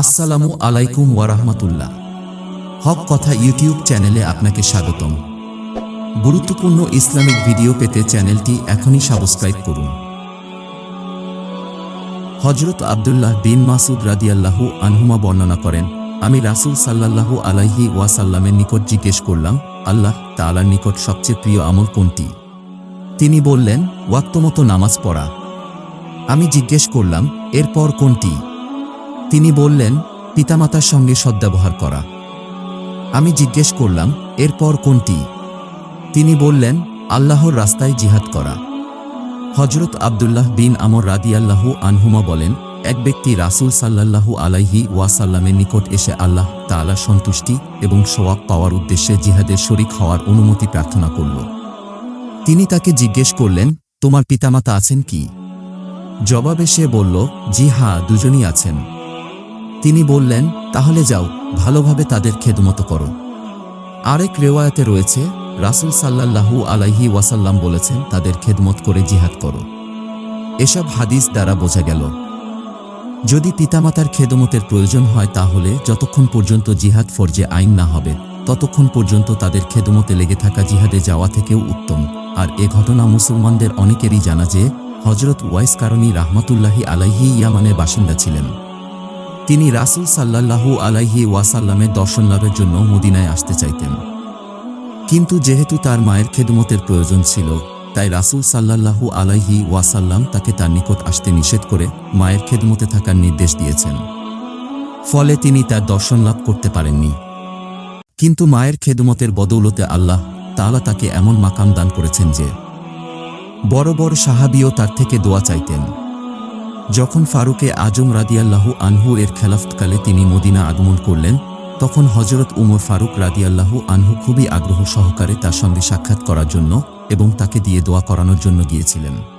আসসালামু আলাইকুম ওয়ারাহমাতুল্লাহ হক কথা ইউটিউব চ্যানেলে আপনাকে স্বাগতম। গুরুত্বপূর্ণ ইসলামিক ভিডিও পেতে চ্যানেলটি এখনই সাবস্ক্রাইব করুন। হজরত আবদুল্লাহ বিন মাসুদ রাদিয়াল্লাহু আনহুমা বর্ণনা করেন, আমি রাসূল সাল্লাল্লাহু আলাইহি ওয়াসাল্লামের নিকট জিজ্ঞেস করলাম, আল্লাহ তাআলার নিকট সবচেয়ে প্রিয় আমল কোনটি? তিনি বললেন ওয়াক্তমতো নামাজ পড়া। আমি জিজ্ঞেস করলাম, এরপর কোনটি? তিনি বললেন, পিতামাতার সঙ্গে সদ্ব্যবহার করা। আমি জিজ্ঞেস করলাম, এরপর কোনটি? তিনি বললেন, আল্লাহর রাস্তায় জিহাদ করা। হজরত আবদুল্লাহ বিন আমর রাদিয়াল্লাহু আনহুমা বলেন, এক ব্যক্তি রাসূল সাল্লাল্লাহু আলাইহি ওয়াসাল্লামের নিকট এসে আল্লাহ তাআলার সন্তুষ্টি এবং সোয়াব পাওয়ার উদ্দেশ্যে জিহাদের শরিক হওয়ার অনুমতি প্রার্থনা করল। তিনি তাকে জিজ্ঞেস করলেন, তোমার পিতামাতা আছেন কি? জবাবে সে বলল, জি হা দুজনই আছেন। তিনি বললেন, তাহলে যাও, ভালোভাবে তাদের খেদমত করো। আরেক রেওয়ায়াতে রয়েছে, রাসূল সাল্লাল্লাহু আলাইহি ওয়াসাল্লাম বলেছেন, তাদের খেদমত করে জিহাদ করো। এসব হাদিস দ্বারা বোঝা গেল। যদি পিতামাতার খেদমতের প্রয়োজন হয়, তাহলে যতক্ষণ পর্যন্ত জিহাদ ফরজে আইন না হবে, ততক্ষণ পর্যন্ত তাদের খেদমতে লেগে থাকা জিহাদে যাওয়া থেকেও উত্তম। আর এ ঘটনা মুসলমানদের অনেকেরই জানা যে হজরত ওয়াইস কারণী রাহমাতুল্লাহি আলাইহি ইয়ামানের বাসিন্দা ছিলেন। তিনি রাসূল সাল্লাল্লাহু আলাইহি ওয়াসাল্লামের দর্শন লাভের জন্য মদিনায় আসতে চাইতেন। কিন্তু যেহেতু তার মায়ের খেদমতের প্রয়োজন ছিল, তাই রাসূল সাল্লাল্লাহু আলাইহি ওয়াসাল্লাম তাকে তার নিকট আসতে নিষেধ করে মায়ের খেদমতে থাকার নির্দেশ দিয়েছেন। ফলে তিনি তার দর্শন লাভ করতে পারেননি। কিন্তু মায়ের খেদমতের বদৌলতে আল্লাহ তাআলা তাকে এমন মাকাম দান করেছেন যে, বড় বড় সাহাবিও তার থেকে দোয়া চাইতেন। যখন ফারুকে আজম রাদিয়াল্লাহু আনহু এর খেলাফতকালে তিনি মদিনা আগমন করলেন, তখন হজরত উমর ফারুক রাদিয়াল্লাহু আনহু খুবই আগ্রহ সহকারে তার সঙ্গে সাক্ষাৎ করার জন্য এবং তাকে দিয়ে দোয়া করানোর জন্য গিয়েছিলেন।